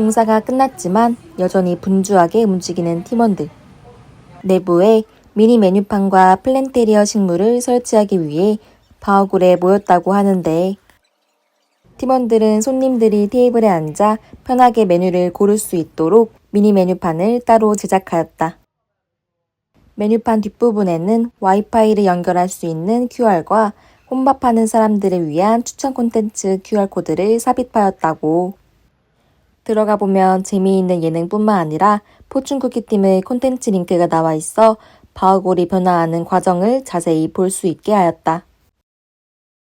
공사가 끝났지만 여전히 분주하게 움직이는 팀원들. 내부에 미니 메뉴판과 플랜테리어 식물을 설치하기 위해 바우굴에 모였다고 하는데 팀원들은 손님들이 테이블에 앉아 편하게 메뉴를 고를 수 있도록 미니 메뉴판을 따로 제작하였다. 메뉴판 뒷부분에는 와이파이를 연결할 수 있는 QR과 혼밥하는 사람들을 위한 추천 콘텐츠 QR코드를 삽입하였다고. 들어가 보면 재미있는 예능뿐만 아니라 포춘쿠키 팀의 콘텐츠 링크가 나와 있어 바우골이 변화하는 과정을 자세히 볼 수 있게 하였다.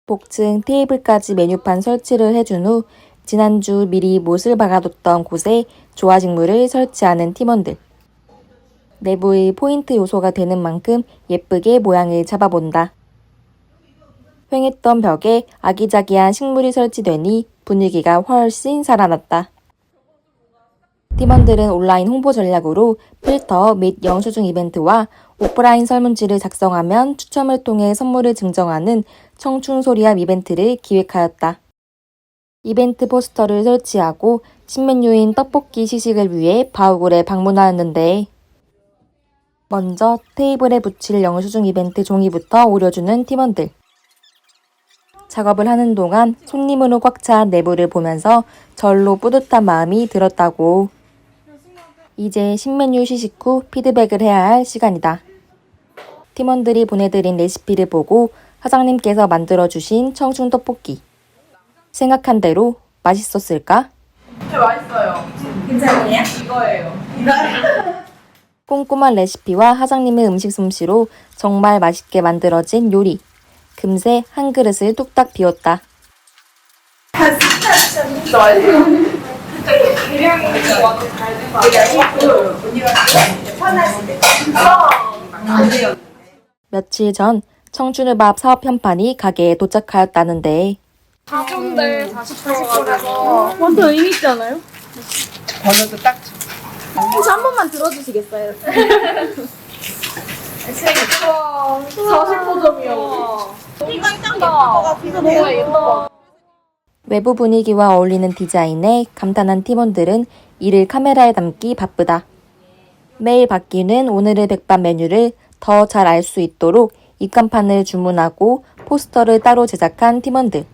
복층 테이블까지 메뉴판 설치를 해준 후 지난주 미리 못을 박아뒀던 곳에 조화식물을 설치하는 팀원들. 내부의 포인트 요소가 되는 만큼 예쁘게 모양을 잡아본다. 횡했던 벽에 아기자기한 식물이 설치되니 분위기가 훨씬 살아났다. 팀원들은 온라인 홍보 전략으로 필터 및 영수증 이벤트와 오프라인 설문지를 작성하면 추첨을 통해 선물을 증정하는 청춘소리함 이벤트를 기획하였다. 이벤트 포스터를 설치하고 신메뉴인 떡볶이 시식을 위해 바우굴에 방문하였는데 먼저 테이블에 붙일 영수증 이벤트 종이부터 오려주는 팀원들. 작업을 하는 동안 손님으로 꽉찬 내부를 보면서 절로 뿌듯한 마음이 들었다고. 이제 신메뉴 시식 후 피드백을 해야 할 시간이다. 팀원들이 보내드린 레시피를 보고 사장님께서 만들어주신 청춘 떡볶이. 생각한 대로 맛있었을까? 네, 맛있어요. 괜찮아요? 이거예요. 꼼꼼한 레시피와 사장님의 음식 솜씨로 정말 맛있게 만들어진 요리. 금세 한 그릇을 뚝딱 비웠다. 며칠 전 청춘의밥 사업 편판이 가게에 도착하였다는데 가운데 40%라서 완전 의미 있지 않아요? 번호도 딱 혹시 한 번만 들어주시겠어요? 40%점이요. 이거 이거 너무 예뻐. 외부 분위기와 어울리는 디자인에 감탄한 팀원들은 이를 카메라에 담기 바쁘다. 매일 바뀌는 오늘의 백반 메뉴를 더 잘 알 수 있도록 입간판을 주문하고 포스터를 따로 제작한 팀원들.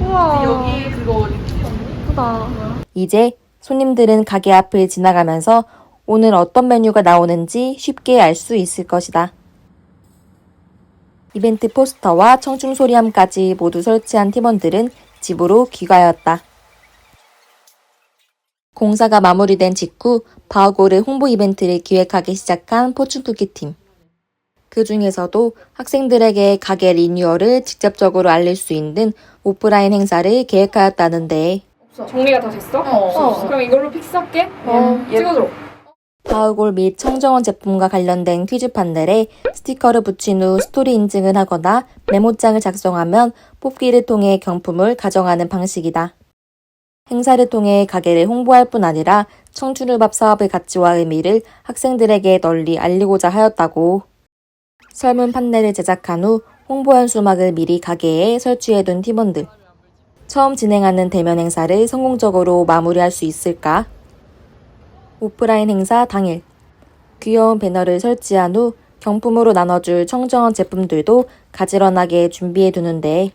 우와. 여기 그거 예쁘다. 이제 손님들은 가게 앞을 지나가면서 오늘 어떤 메뉴가 나오는지 쉽게 알 수 있을 것이다. 이벤트 포스터와 청춘소리함까지 모두 설치한 팀원들은 집으로 귀가하였다. 공사가 마무리된 직후 바우고르 홍보 이벤트를 기획하기 시작한 포춘쿠키 팀. 그 중에서도 학생들에게 가게 리뉴얼을 직접적으로 알릴 수 있는 오프라인 행사를 계획하였다는데 정리가 다 됐어? 어. 그럼 이걸로 픽스할게. 어. 찍어줘. 바우골 및 청정원 제품과 관련된 퀴즈 판넬에 스티커를 붙인 후 스토리 인증을 하거나 메모장을 작성하면 뽑기를 통해 경품을 가져가는 방식이다. 행사를 통해 가게를 홍보할 뿐 아니라 청춘을밥 사업의 가치와 의미를 학생들에게 널리 알리고자 하였다고. 설문 판넬을 제작한 후 홍보 현수막을 미리 가게에 설치해둔 팀원들. 처음 진행하는 대면 행사를 성공적으로 마무리할 수 있을까? 오프라인 행사 당일 귀여운 배너를 설치한 후 경품으로 나눠줄 청정원 제품들도 가지런하게 준비해 두는데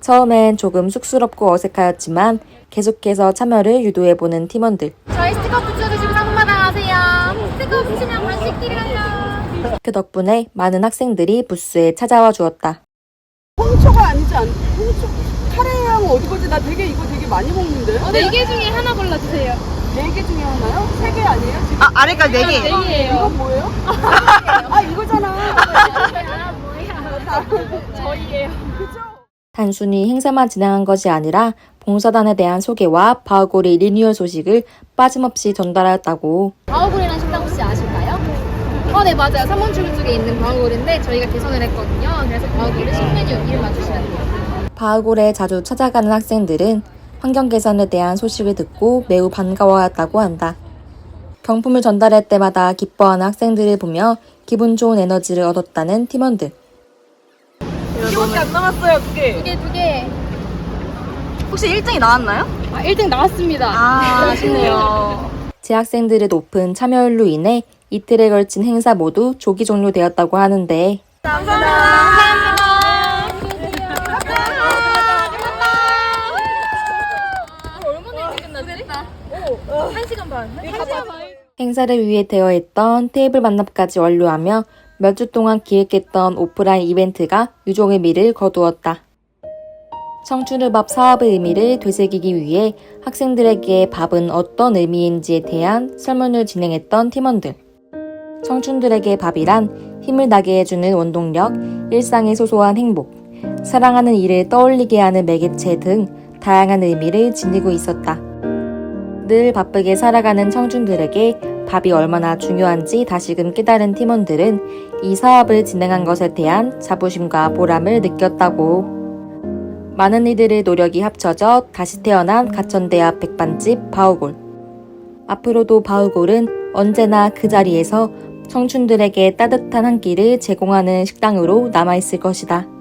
처음엔 조금 쑥스럽고 어색하였지만 계속해서 참여를 유도해 보는 팀원들 저희 스티커 붙여주시고 상품 받아가세요. 스티커 붙이면 간식 드려요. 그 덕분에 많은 학생들이 부스에 찾아와 주었다. 홍초가 아니지 않? 홍초 카레랑 어디 거지? 나 되게 이거 되게 많이 먹는데. 네개 중에 하나 골라주세요. 네 개 중에 하나요? 세 개 아니에요? 지금 아, 아래가 4개. 네 개예요. 이건 뭐예요? 아 이거잖아. 아 뭐야. 저희예요. 단순히 행사만 진행한 것이 아니라 봉사단에 대한 소개와 바우골의 리뉴얼 소식을 빠짐없이 전달하였다고 바우골이라는 식당 혹시 아실까요? 어, 네, 맞아요. 3번 출구 쪽에 있는 바우골인데 저희가 개선을 했거든요. 그래서 바우골을 신메뉴 이름 맞추시면 돼요. 바우골에 자주 찾아가는 학생들은 환경 개선에 대한 소식을 듣고 매우 반가워했다고 한다. 경품을 전달할 때마다 기뻐하는 학생들을 보며 기분 좋은 에너지를 얻었다는 팀원들. 이거밖에 안 남았어요, 두 개. 두 개, 두 개. 혹시 1등이 나왔나요? 아, 1등 나왔습니다. 아, 아쉽네요. 재학생들의 높은 참여율로 인해 이틀에 걸친 행사 모두 조기 종료되었다고 하는데 행사를 위해 대여했던 테이블 만납까지 완료하며 몇 주 동안 기획했던 오프라인 이벤트가 유종의 미를 거두었다. 청춘의 밥 사업의 의미를 되새기기 위해 학생들에게 밥은 어떤 의미인지에 대한 설문을 진행했던 팀원들. 청춘들에게 밥이란 힘을 나게 해주는 원동력, 일상의 소소한 행복, 사랑하는 일을 떠올리게 하는 매개체 등 다양한 의미를 지니고 있었다. 늘 바쁘게 살아가는 청춘들에게 밥이 얼마나 중요한지 다시금 깨달은 팀원들은 이 사업을 진행한 것에 대한 자부심과 보람을 느꼈다고. 많은 이들의 노력이 합쳐져 다시 태어난 가천대학 백반집 바우골. 앞으로도 바우골은 언제나 그 자리에서 청춘들에게 따뜻한 한 끼를 제공하는 식당으로 남아있을 것이다.